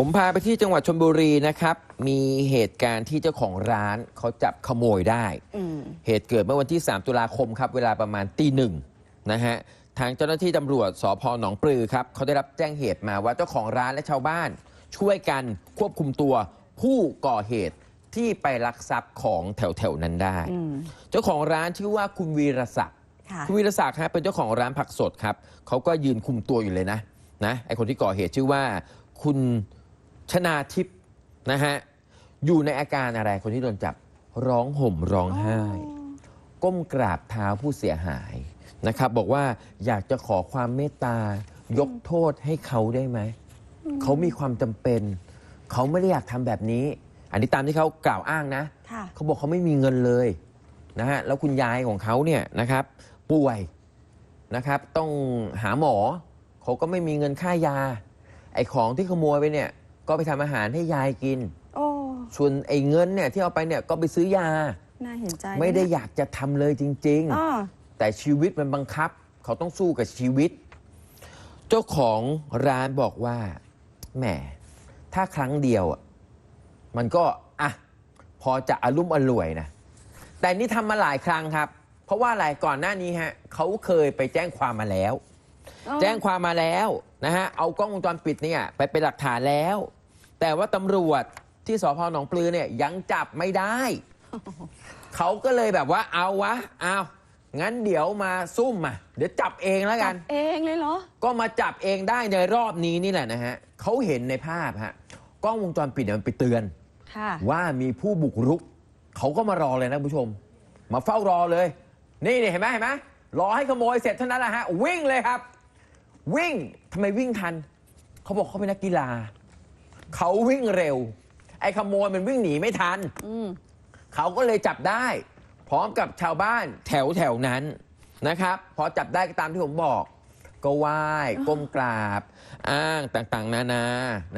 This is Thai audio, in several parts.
ผมพาไปที่จังหวัดชนบุรีนะครับ มีเหตุการณ์ที่เจ้าของร้านเขาจับขโมยได้อืมเหตุเกิดเมื่อวันที่ 3 ตุลาคมครับ เวลาประมาณตีหนึ่งนะฮะ ทางเจ้าหน้าที่ตำรวจสพหนองปลือครับเขาได้รับแจ้งเหตุมาว่าเจ้าของร้านและชาวบ้าน ช่วยกันควบคุมตัวผู้ก่อเหตุที่ไปลักทรัพย์ของแถวๆนั้นได้อืมเจ้าของร้านชื่อว่าคุณวีรศักดิ์ค่ะคุณวีรศักดิ์ฮะเป็นเจ้าของร้านผักสดครับเขาก็ยืนคุมตัวอยู่เลยนะนะไอคนที่ก่อเหตุชื่อว่าคุณ ชนาทิพย์นะฮะอยู่ในอาการอะไรคนที่โดนจับร้องห่มร้องไห้ ก้มกราบเท้าผู้เสียหายนะครับ บอกว่าอยากจะขอความเมตตายกโทษให้เขาได้ไหม เขามีความจำเป็น เขาไม่ได้อยากทำแบบนี้ อันนี้ตามที่เขากล่าวอ้างนะค่ะเขาบอกเขาไม่มีเงินเลยนะฮะแล้วคุณยายของเขาเนี่ยนะครับ ป่วยนะครับ ต้องหาหมอ เขาก็ไม่มีเงินค่ายา ไอ้ของที่ขโมยไปเนี่ย ก็ไปทำอาหารให้ยายกิน โอ้ ส่วนไอ้เงินเนี่ยที่เอาไปเนี่ยก็ไปซื้อยา น่าเห็นใจไม่ได้อยากจะทำเลยจริง ๆอ๋อแต่ชีวิตมันบังคับ เขาต้องสู้กับชีวิต เจ้าของร้านบอกว่า แหม ถ้าครั้งเดียวอะมันก็ อะ พอจะอารมุ่มอร่วยนะ แต่นี่ทำมาหลายครั้งครับ เพราะว่าอะไรก่อนหน้านี้ฮะ เขาเคยไปแจ้งความมาแล้วแจ้งความมาแล้วนะฮะ เอากล้องวงจรปิดเนี่ยไปเป็นหลักฐานแล้ว แต่ว่าตำรวจที่สพหนองปลือเนี่ยยังจับไม่ได้ เขาก็เลยแบบว่าเอาวะเอางั้นเดี๋ยวมาซุ่มมาเดี๋ยวจับเองแล้วจักับนเองเลยเหรอ ก็มาจับเองได้ในรอบนี้นี่แหละนะฮะเขาเห็นในภาพฮะกล้องวงจรปิดเนี่ยมันไปเตือน ค่ะ ว่ามีผู้บุกรุก เขาก็มารอเลยนะคุณผู้ชม มาเฝ้ารอเลย นี่นี่เห็นไหมเห็นไหมรอให้ขโมยเสร็จเท่านั้นแหละฮะ วิ่งเลยครับ วิ่งทำไมวิ่งทัน เขาบอกเขาเป็นนักกีฬา เขาวิ่งเร็ว ไอ้ขโมยมันวิ่งหนีไม่ทัน อืมเขาก็เลยจับได้ พร้อมกับชาวบ้านแถวแถวๆนั้นนะครับ พอจับได้ก็ตามที่ผมบอก ก็ไหว้ก้มกราบ อ้างต่างๆ นานา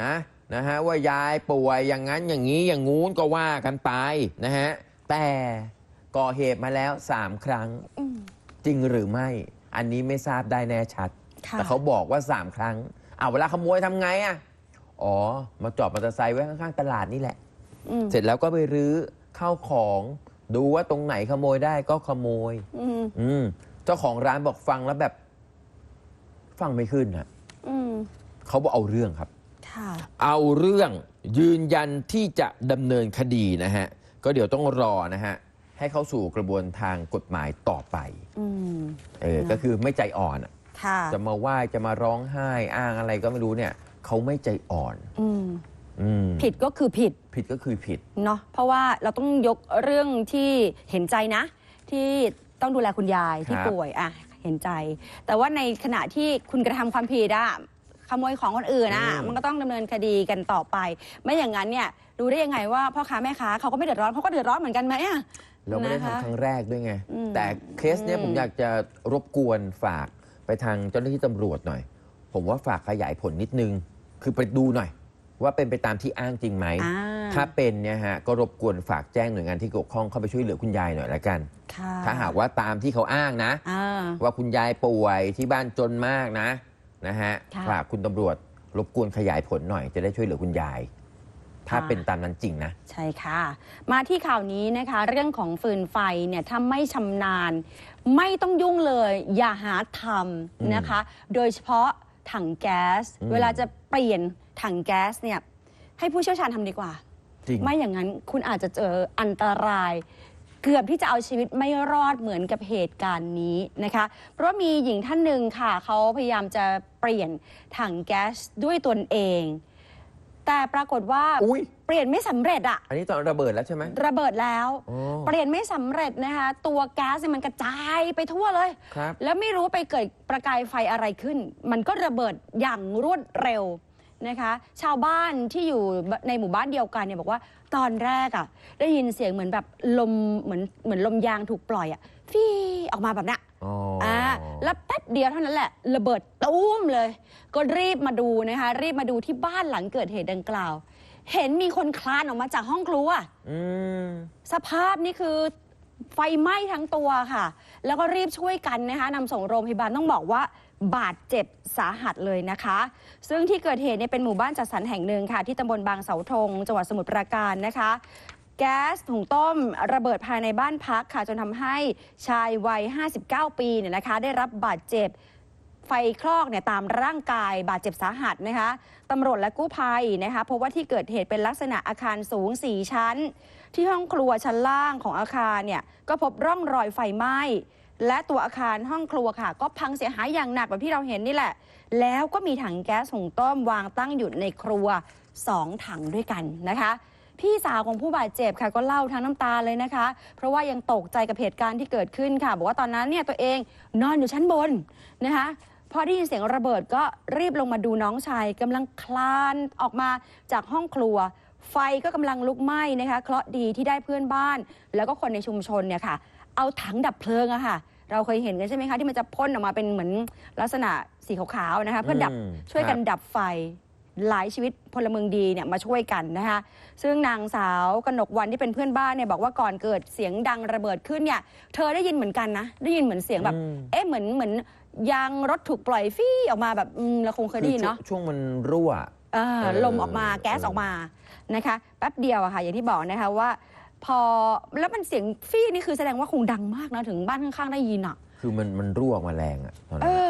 นะนะฮะว่ายายป่วยอย่างนั้นอย่างนี้อย่างงู้นก็ว่ากันไปนะฮะแต่ก่อเหตุมาแล้ว3ครั้งอืม จริงหรือไม่ อันนี้ไม่ทราบได้แน่ชัด ค่ะ แต่เขาบอกว่า3ครั้งเอาเวลาขโมยทำไงอะ อ๋อ มาจอดมอเตอร์ไซค์ไว้ข้างๆตลาดนี่แหละ อืมเสร็จแล้วก็ไปรื้อข้าวของ ดูว่าตรงไหนขโมยได้ก็ขโมย อืมอืม เจ้าของร้านบอกฟังแล้วแบบ ฟังไม่ขึ้นนะอืมเขาบอกเอาเรื่องครับ ค่ะ เอาเรื่องยืนยันที่จะดำเนินคดีนะฮะ ก็เดี๋ยวต้องรอนะฮะ ให้เข้าสู่กระบวนทางกฎหมายต่อไป อืม เออ นะ ก็คือไม่ใจอ่อนอะค่ะ จะมาไหว้จะมาร้องไห้อ้างอะไรก็ไม่รู้เนี่ย เขาไม่ใจอ่อนอืมอืมผิดก็คือผิดผิดก็คือผิด เนาะเพราะว่าเราต้องยกเรื่องที่เห็นใจนะ ที่ต้องดูแลคุณยายที่ครับ ป่วยอะเห็นใจ แต่ว่าในขณะที่คุณกระทำความผิดอะขโมยของคนอื่นอะมันก็ต้องดำเนินคดีกันต่อไป ไม่อย่างนั้นเนี่ยรู้ได้ยังไงว่าพ่อค้าแม่ค้าเขาก็ไม่เดือดร้อนเขาก็เดือดร้อนเหมือนกันไหมอะ เราไม่ได้นะคะทำครั้งแรกด้วยไง อืมแต่เคสเนี้ยอืม ผมอยากจะรบกวนฝากไปทางเจ้าหน้าที่ตำรวจหน่อย ผมว่าฝากขยายผลนิดนึง คือไปดูหน่อย ว่าเป็นไปตามที่อ้างจริงไหม อ่าถ้าเป็นเนี่ยฮะก็รบกวนฝากแจ้งหน่วยงานที่เกี่ยวข้องเข้าไปช่วยเหลือคุณยายหน่อยละกัน ค่ะถ้าหากว่าตามที่เขาอ้างนะ อ่า ว่าคุณยายป่วยที่บ้านจนมากนะนะฮะค่ะ ฝากคุณตำรวจรบกวนขยายผลหน่อยจะได้ช่วยเหลือคุณยาย ถ้าค่ะเป็นตามนั้นจริงนะ ใช่ค่ะ มาที่ข่าวนี้นะคะ เรื่องของฟืนไฟเนี่ยถ้าไม่ชำนาญ ไม่ต้องยุ่งเลย อย่าหาทำนะคะ โดยเฉพาะ ถังแก๊ส อืม เวลาจะเปลี่ยนถังแก๊สเนี่ยให้ผู้เชี่ยวชาญทำดีกว่า จริง ไม่อย่างนั้นคุณอาจจะเจออันตราย เกือบที่จะเอาชีวิตไม่รอดเหมือนกับเหตุการณ์นี้นะคะ เพราะว่ามีหญิงท่านหนึ่งค่ะ เขาพยายามจะเปลี่ยนถังแก๊สด้วยตนเอง แต่ปรากฏว่าอุ้ยเปลี่ยนไม่สำเร็จอะอันนี้ตอนระเบิดแล้วใช่ไหม ระเบิดแล้ว อ๋อ เปลี่ยนไม่สำเร็จนะคะ ตัวแก๊สเนี่ยมันกระจายไปทั่วเลย ครับ แล้วไม่รู้ไปเกิดประกายไฟอะไรขึ้น มันก็ระเบิดอย่างรวดเร็วนะคะ ชาวบ้านที่อยู่ในหมู่บ้านเดียวกันเนี่ยบอกว่าตอนแรกอะ่ะ ได้ยินเสียงเหมือนแบบลมเหมือนเหมือนลมยางถูกปล่อยอะ่ะฟีออกมาแบบเนี้ย อ๋ออ่าแล้วแป๊บเดียวเท่านั้นแหละ ระเบิดตุ้มเลย ก็รีบมาดูนะคะ รีบมาดูที่บ้านหลังเกิดเหตุดังกล่าว เห็นมีคนคลานออกมาจากห้องครัวอืมสภาพนี่คือไฟไหม้ทั้งตัวค่ะ แล้วก็รีบช่วยกันนะคะนำส่งโรงพยาบาลต้องบอกว่าบาดเจ็บสาหัสเลยนะคะ ซึ่งที่เกิดเหตุเนี่ยเป็นหมู่บ้านจัดสรรแห่งหนึ่งค่ะ ที่ตำบลบางเสาธงจังหวัดสมุทรปราการนะคะ แก๊สถุงต้มระเบิดภายในบ้านพักค่ะ จนทำให้ชายวัย 59 ปีเนี่ยนะคะ ได้รับบาดเจ็บไฟคลอกเนี่ยตามร่างกายบาดเจ็บสาหัสนะคะตำรวจและกู้ภัยนะคะพบว่าที่เกิดเหตุเป็นลักษณะอาคารสูง 4 ชั้น ที่ห้องครัวชั้นล่างของอาคารเนี่ยก็พบร่องรอยไฟไหม้ และตัวอาคารห้องครัวค่ะ ก็พังเสียหายอย่างหนักแบบที่เราเห็นนี่แหละ แล้วก็มีถังแก๊สหุงต้มวางตั้งอยู่ในครัว 2 ถังด้วยกันนะคะ พี่สาวของผู้บาดเจ็บค่ะก็เล่าทั้งน้ำตาเลยนะคะ เพราะว่ายังตกใจกับเหตุการณ์ที่เกิดขึ้นค่ะ บอกว่าตอนนั้นเนี่ยตัวเองนอนอยู่ชั้นบนนะคะพอได้ยินเสียงระเบิดก็รีบลงมาดูน้องชายกำลังคลานออกมาจากห้องครัว ไฟก็กำลังลุกไหม้นะคะเคราะห์ดีที่ได้เพื่อนบ้าน แล้วก็คนในชุมชนเนี่ยค่ะ เอาถังดับเพลิงอะค่ะ เราเคยเห็นกันใช่ไหมคะ ที่มันจะพ่นออกมาเป็นเหมือนลักษณะสีขาวๆนะคะ เพื่อดับอืมช่วยกันครับดับไฟ หลายชีวิตพลเมืองดีเนี่ยมาช่วยกันนะคะซึ่งนางสาวกนกวันที่เป็นเพื่อนบ้านเนี่ยบอกว่าก่อนเกิดเสียงดังระเบิดขึ้นเนี่ยเธอได้ยินเหมือนกันนะ ได้ยินเหมือนเสียงแบบอืมเอ๊ะเหมือนเหมือนยางรถถูกปล่อยฟี่ออกมาแบบอืมเราคงเคยได้ยินคือช่วงเนาะช่วงมันรั่วเออเออลมออกมาแก๊สออกมานะคะแป๊บเดียวอะค่ะ อย่างที่บอกนะคะว่า พอแล้วมันเสียงฟี่นี่คือแสดงว่าคงดังมากนะถึงบ้านข้างๆได้ยินอะคือมันมันรั่วออกมาแรงอะตอนเอนั้นอ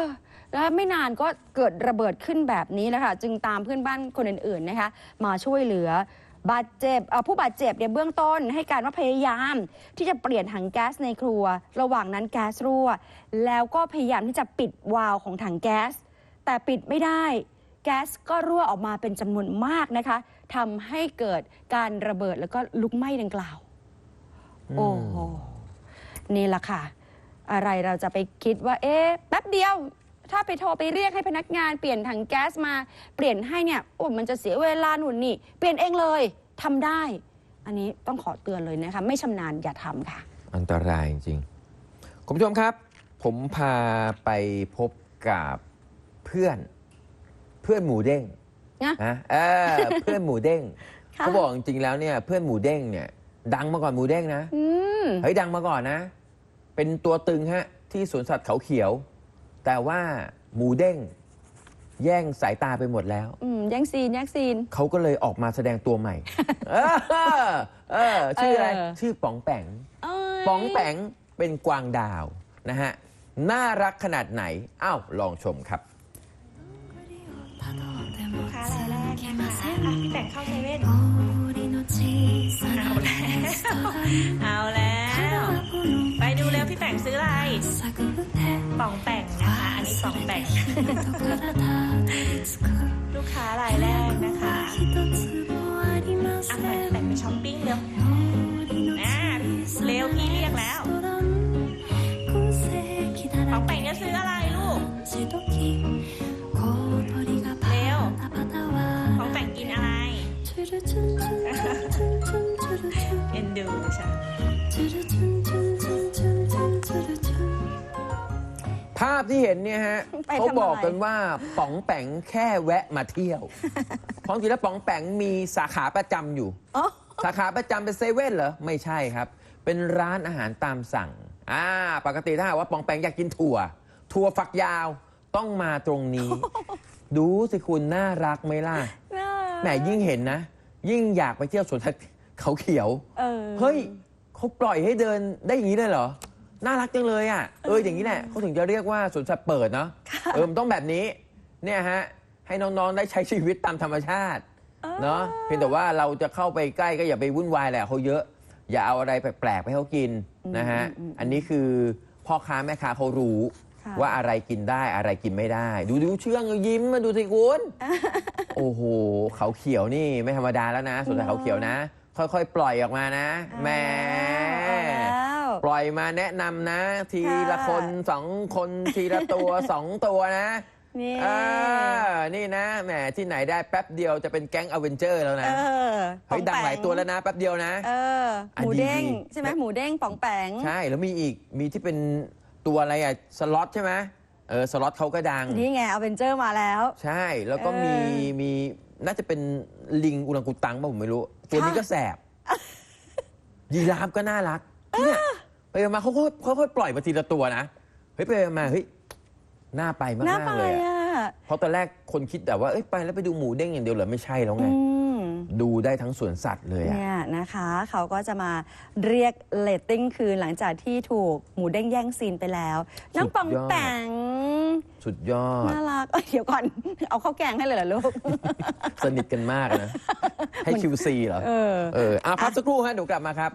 แล้วไม่นานก็เกิดระเบิดขึ้นแบบนี้แล้วค่ะจึงตามเพื่อนบ้านคนอื่นๆนะคะมาช่วยเหลือบาดเจ็บเอ่อผู้บาดเจ็บเนี่ยเบื้องต้นให้การว่าพยายาม ที่จะเปลี่ยนถังแก๊สในครัว ระหว่างนั้นแก๊สรั่ว แล้วก็พยายามที่จะปิดวาล์วของถังแก๊ส แต่ปิดไม่ได้ แก๊สก็รั่วออกมาเป็นจำนวนมากนะคะทำให้เกิดการระเบิดแล้วก็ลุกไหม้ดังกล่าว โอ้โหนี่แหละค่ะ อะไรเราจะไปคิดว่า เอ๊ะแป๊บเดียว ถ้าไปโทรไปเรียกให้พนักงานเปลี่ยนถังแก๊สมาเปลี่ยนให้เนี่ยโอ้มันจะเสียเวลาหนุนนี่ เปลี่ยนเองเลยทำได้ อันนี้ต้องขอเตือนเลยนะคะ ไม่ชำนาญอย่าทำค่ะ อันตรายจริงๆคุณผู้ชมครับ ผมพาไปพบกับเพื่อนเพื่อนหมูเด้งนะนะเออเพื่อนหมูเด้งค่ะ เขาบอกจริงๆแล้วเนี่ย เพื่อนหมูเด้งเนี่ย ดังมาก่อนหมูเด้งนะ อืม เฮ้ยดังมาก่อนนะ เป็นตัวตึงฮะ ที่สวนสัตว์เขาเขียว แต่ว่าหมูเด้งแย่งสายตาไปหมดแล้ว อืมแย่งซีนแย่งซีน เขาก็เลยออกมาแสดงตัวใหม่ เออเออชื่ออะไร เออ ชื่อป๋องแปงเอ้ยป๋องแปงเป็นกวางดาวนะฮะ น่ารักขนาดไหน อ้าว ลองชมครับ ลูกค้ารายแรกนะคะอะพี่แบ่งเข้าเซเว่น เอาแล้ว เอาแล้วไปดูเร็ว พี่แบ่งซื้ออะไรป่องแป่งนะคะอันนี้ป่องแป่ง ลูกค้ารายแรกนะคะ ภาพที่เห็นเนี่ยฮะไปทำอะไรเขาบอกกันว่าป๋องแปงแค่แวะมาเที่ยวเพราะจริงแล้วป๋องแปงมีสาขาประจำอยู่ อ๋อ สาขาประจำเป็นเซเว่นเหรอ ไม่ใช่ครับ เป็นร้านอาหารตามสั่ง อ่า ปกติถ้าหากว่าปองแปงอยากกินถั่ว ถั่วฝักยาวต้องมาตรงนี้ ดูสิคุณน่ารักไหมล่ะ น่าแหมยิ่งเห็นนะ ยิ่งอยากไปเที่ยวสวนสัตว์เขาเขียว เออ เฮ้ยเขาปล่อยให้เดินได้อย่างนี้เลยเหรอ น่ารักจังเลยอะเอออย่างนี้แหละเขาถึงจะเรียกว่าสวนสัตว์เปิดเนาะเออมันต้องแบบนี้เนี่ยฮะให้น้องๆได้ใช้ชีวิตตามธรรมชาติเนาะเพียงแต่ว่าเราจะเข้าไปใกล้ก็อย่าไปวุ่นวายแหละเขาเยอะ อย่าเอาอะไรแปลกๆไปให้เขากินนะฮะอืมอืมอืมอันนี้คือพ่อค้าแม่ค้าเขารู้ค่ะว่าอะไรกินได้อะไรกินไม่ได้ ดูดูเชื่องยิ้มมาดูสิคุณโอ้โหเขาเขียวนี่ไม่ธรรมดาแล้วนะส่วนแต่เขาเขียวนะ ค่อยๆ ปล่อยออกมานะแหม เอาแล้วปล่อยมาแนะนำนะ ทีละค่ะคนสองคนทีละตัวสองตัวนะนี่เออนี่นะแหมที่ไหนได้แป๊บเดียวจะเป็นแก๊งอเวนเจอร์แล้วเอนะอเฮ้ยดังหลายตัวแล้วนะแป๊บเดียวนะเออหมูเด้งอะดีใช่ไหมหมูเด้งป๋องแปงใช่แล้วมีอีกมีที่เป็นตัวอะไรอะสล็อตใช่ไหมเออสล็อตเขาก็ดัง นี่ไงเอาเวนเจอร์มาแล้ว ใช่แล้วก็เออมีมีน่าจะเป็นลิงอุลังกุตังป่ะผมไม่รู้ ตัวนี้ค่ะก็แสบยีราฟก็น่ารักเนี่ย ไปมาเขาค่อยค่อยๆปล่อยมาทีละตัวนะเฮ้ยไปมาเฮ้ยน่าไปมาน่ากไปๆเลยอะอะเพราะตอนแรกคนคิดแต่ว่าเอ้ยไปแล้วไปดูหมูเด้งอย่างเดียวเหรอไม่ใช่แล้วไงอืมดูได้ทั้งสวนสัตว์เลยอะเนี่ยนะคะเขาก็จะมาเรียกเลตติ้งคืนหลังจากที่ถูกหมูเด้งแย่งซีนไปแล้ว น้องปองแปงสุดยอดน่ารักเอ้ยเดี๋ยวก่อนเอาข้าวแกงให้เลยเหรอลูก สนิทกันมากนะ ให้คิวซีเหรอ เออเอออะพักสักครู่ฮะเดี๋ยวกลับมาครับ